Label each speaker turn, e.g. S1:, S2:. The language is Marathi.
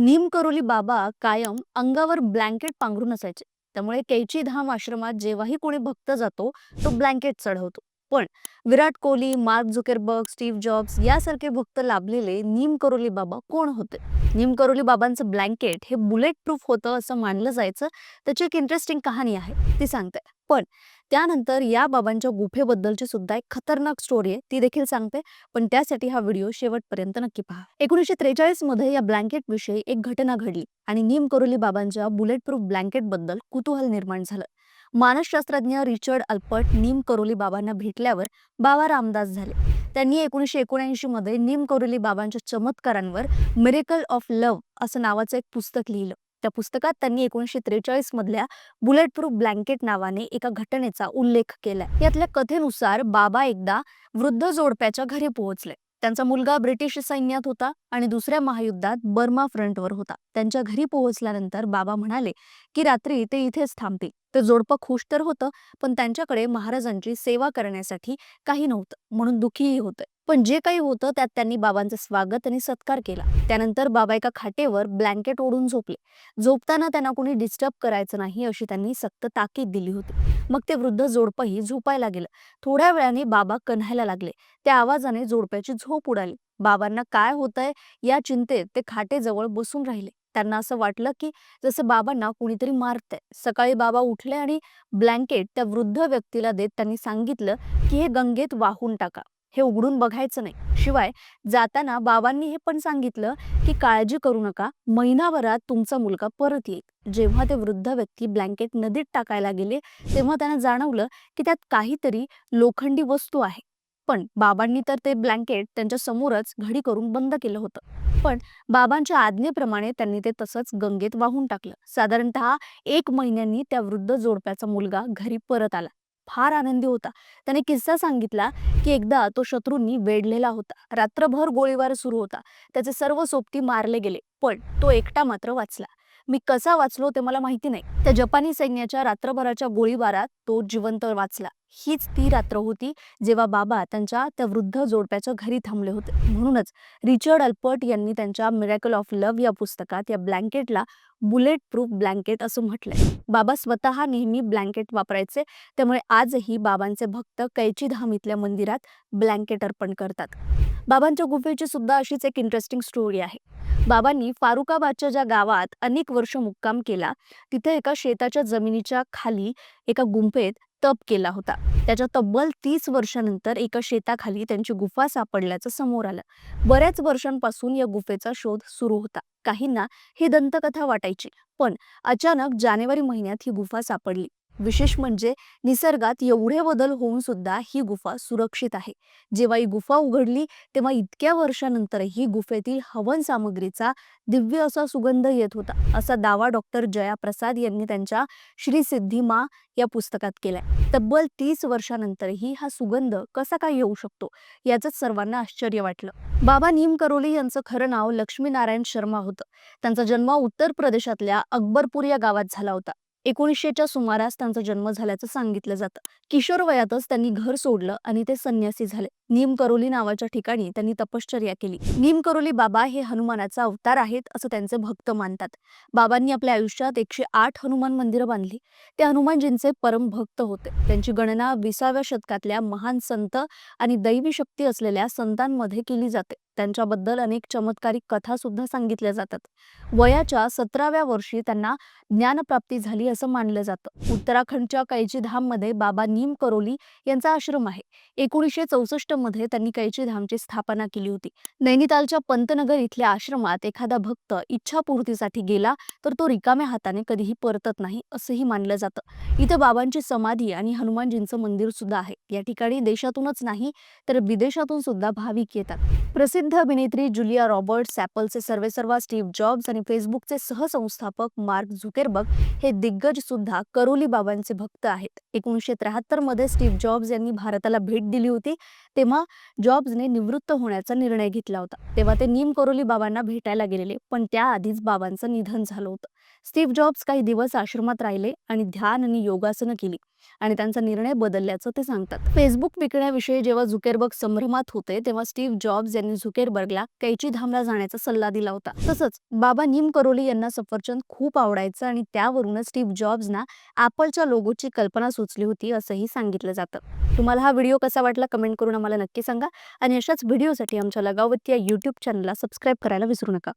S1: नीम करोली बाबा कायम अंगावर ब्लँकेट पांघरून असायचे. त्यामुळे कैची धाम आश्रमात जेव्हाही कोणी भक्त जातो तो ब्लँकेट चढवतो. पण Virat Kohli Mark Zuckerberg Steve Jobs यासारखे भक्त लाभलेले नीम करोली बाबा कोण होते? नीम करोली बाबांचं ब्लँकेट हे बुलेट प्रूफ होतं असं मानलं जायचं. त्याची एक इंटरेस्टिंग कहाणी आहे ती सांगते. पण त्यानंतर या बाबांच्या गुफेबद्दलची सुद्धा एक खतरनाक स्टोरी आहे ती देखील सांगते. पण त्यासाठी हा व्हिडिओ शेवटपर्यंत नक्की पहा. एकोणीसशे त्रेचाळीसमध्ये या ब्लँकेट विषयी एक घटना घडली आणि नीम करोली बाबांच्या बुलेट प्रूफ ब्लँकेटबद्दल कुतूहल निर्माण झालं. मानसशास्त्रज्ञ रिचर्ड अल्पर्ट नीम करोली बाबांना भेटल्यावर बाबा रामदास झाले. त्यांनी एकोणीसशे एकोणऐंशी मध्ये नीम करोली बाबांच्या चमत्कारांवर मिरेकल ऑफ लव्ह असं नावाचं एक पुस्तक लिहिलं. त्या पुस्तकात त्यांनी एकोणीसशे त्रेचाळीस मधल्या बुलेट प्रूफ ब्लँकेट नावाने एका घटनेचा उल्लेख केलाय. यातल्या कथेनुसार बाबा एकदा वृद्ध जोडप्याच्या घरी पोहोचले. त्यांचा मुलगा ब्रिटिश सैन्यात होता आणि दुसऱ्या महायुद्धात बर्मा फ्रंटवर होता. त्यांच्या घरी पोहोचल्यानंतर बाबा म्हणाले की रात्री ते इथेच थांबतील. ते जोडपं खुश तर होतं पण त्यांच्याकडे महाराजांची सेवा करण्यासाठी काही नव्हतं म्हणून दुःखीही होतं. पण जे काही होतं त्यात त्यांनी बाबांचं स्वागत आणि सत्कार केला. त्यानंतर बाबा एका खाटेवर ब्लँकेट ओढून झोपले. झोपताना त्यांना कोणी डिस्टर्ब करायचं नाही अशी त्यांनी सक्त ताकीद दिली होती. मग ते वृद्ध जोडपंही झोपायला गेलं. थोड्या वेळाने बाबा कन्हायला लागले. त्या आवाजाने जोडप्याची झोप उडाली. बाबांना काय होतंय या चिंतेत ते खाटेजवळ बसून राहिले. त्यांना असं वाटलं की जसं बाबांना कुणीतरी मारतंय. सकाळी बाबा उठले आणि ब्लँकेट त्या वृद्ध व्यक्तीला देत त्यांनी सांगितलं की हे गंगेत वाहून टाका. हे उघडून बघायचं नाही. शिवाय जाताना बाबांनी हे पण सांगितलं की काळजी करू नका महिनाभरात तुमचा मुलगा परत येईल. जेव्हा ते वृद्ध व्यक्ती ब्लँकेट नदीत टाकायला गेले तेव्हा त्यांना जाणवलं की त्यात काहीतरी लोखंडी वस्तू आहे. पण बाबांनी तर ते ब्लँकेट त्यांच्या समोरच घडी करून बंद केलं होतं. पण बाबांच्या आज्ञेप्रमाणे त्यांनी ते तसंच गंगेत वाहून टाकलं. साधारणतः एक महिन्यांनी त्या वृद्ध जोडप्याचा मुलगा घरी परत आला. फार आनंदी होता. त्याने किस्सा सांगितला की एकदा तो शत्रूंनी वेढलेला होता. रात्रभर गोळीबार सुरू होता. त्याचे सर्व सोबती मारले गेले पण तो एकटा मात्र वाचला. मी कसा वाचलो ते मला माहिती नाही. त्या जपानी सैन्याच्या रात्रभराच्या गोळीबारात तो जिवंत वाचला. हीच ती रात्र होती जेव्हा बाबा त्यांच्या त्या वृद्ध जोडप्याच्या घरी थांबले होते. म्हणूनच रिचर्ड अल्पर्ट यांनी त्यांच्या मिरॅकल ऑफ लव्ह या पुस्तकात या ब्लँकेटला बुलेट प्रूफ ब्लँकेट असं म्हटलंय. बाबा स्वतः नेहमी ब्लँकेट वापरायचे त्यामुळे आजही बाबांचे भक्त कैची धाम इथल्या मंदिरात ब्लँकेट अर्पण करतात. बाबांच्या गुफेची सुद्धा अशीच एक इंटरेस्टिंग स्टोरी आहे. बाबांनी फारुखाबादच्या ज्या गावात अनेक वर्ष मुक्काम केला तिथे एका शेताच्या जमिनीच्या खाली एका गुंफेत तप केला होता. त्याच्या तब्बल तीस वर्षानंतर एका शेताखाली त्यांची गुफा सापडल्याचं समोर आलं. बऱ्याच वर्षांपासून या गुफेचा शोध सुरू होता. काहींना ही दंतकथा वाटायची पण अचानक जानेवारी महिन्यात ही गुफा सापडली. विशेष म्हणजे निसर्गात एवढे बदल होऊन सुद्धा ही गुफा सुरक्षित आहे. जेव्हा ही गुफा उघडली तेव्हा इतक्या वर्षानंतरही गुफेतील हवन सामग्रीचा दिव्य असा सुगंध येत होता असा दावा डॉक्टर जया प्रसाद यांनी त्यांच्या श्री सिद्धिमा या पुस्तकात केलाय. तब्बल तीस वर्षानंतरही हा सुगंध कसा काय येऊ शकतो याचंच सर्वांना आश्चर्य वाटलं. बाबा नीम करोली यांचं खरं नाव लक्ष्मीनारायण शर्मा होतं. त्यांचा जन्म उत्तर प्रदेशातल्या अकबरपूर या गावात झाला होता. एकोणीसशेच्या सुमारास त्यांचा जन्म झाल्याचं सांगितलं जातं. किशोर वयातच त्यांनी घर सोडलं आणि ते संन्यासी झाले. नीम करोली नावाच्या ठिकाणी त्यांनी तपश्चर्या केली. नीम करोली बाबा हे हनुमानाचा अवतार आहेत असं त्यांचे भक्त मानतात. बाबांनी आपल्या आयुष्यात एकशे आठ हनुमान मंदिरं बांधली. ते हनुमानजींचे परम भक्त होते. त्यांची गणना विसाव्या शतकातल्या महान संत आणि दैवी शक्ती असलेल्या संतांमध्ये केली जाते. त्यांच्याबद्दल अनेक चमत्कारिक कथा सुद्धा सांगितल्या जातात. वयाच्या सतराव्या वर्षी त्यांना ज्ञानप्राप्ती झाली असं मानलं जातं. उत्तराखंडच्या कैची धाममध्ये बाबा नीम करोली यांचा आश्रम आहे. एकोणीसशे चौसष्टमध्ये त्यांनी कैची धामची स्थापना केली होती. नैनितालच्या पंतनगर इथल्या आश्रमात एखादा भक्त इच्छापूर्तीसाठी गेला तर तो रिकाम्या हाताने कधीही परतत नाही असंही मानलं जातं. इथं बाबांची समाधी आणि हनुमानजींचं मंदिर सुद्धा आहे. या ठिकाणी देशातूनच नाही तर विदेशातून सुद्धा भाविक येतात. प्रसिद्ध अभिनेत्री जुलिया रॉबर्ट्स ॲपलचे सर्वेसर्वा स्टीव्ह जॉब्स आणि फेसबुकचे सहसंस्थापक मार्क झुकेरबर्ग हे दिग्गज सुद्धा करोली बाबांचे भक्त आहेत. एकोणीसशे त्र्याहत्तरमध्ये स्टीव्ह जॉब्स यांनी भारताला भेट दिली होती तेव्हा जॉब्सने निवृत्त होण्याचा निर्णय घेतला होता. तेव्हा ते नीम करोली बाबांना भेटायला गेलेले पण त्याआधीच बाबांचं निधन झालं होतं. स्टीव्ह जॉब्स काही दिवस आश्रमात राहिले आणि ध्यान आणि योगासनं केली आणि त्यांचा निर्णय बदलल्याचं ते सांगतात. फेसबुक विकण्याविषयी जेव्हा झुकेरबर्ग संभ्रमात होते तेव्हा स्टीव्ह जॉब्स यांनी झुकेरबर्गला कैची धामला जाण्याचा सल्ला दिला होता. तसंच बाबा निम करोली यांना सफरचंद खूप आवडायचं आणि त्यावरूनच स्टीव्ह जॉब्सना ॲपलच्या लोगोची कल्पना सुचली होती असंही सांगितलं जातं. तुम्हाला हा व्हिडिओ कसा वाटला कमेंट करून आम्हाला नक्की सांगा आणि अशाच व्हिडिओसाठी आमच्या लगावती या यूट्यूब चॅनलला सबस्क्राईब करायला विसरू नका.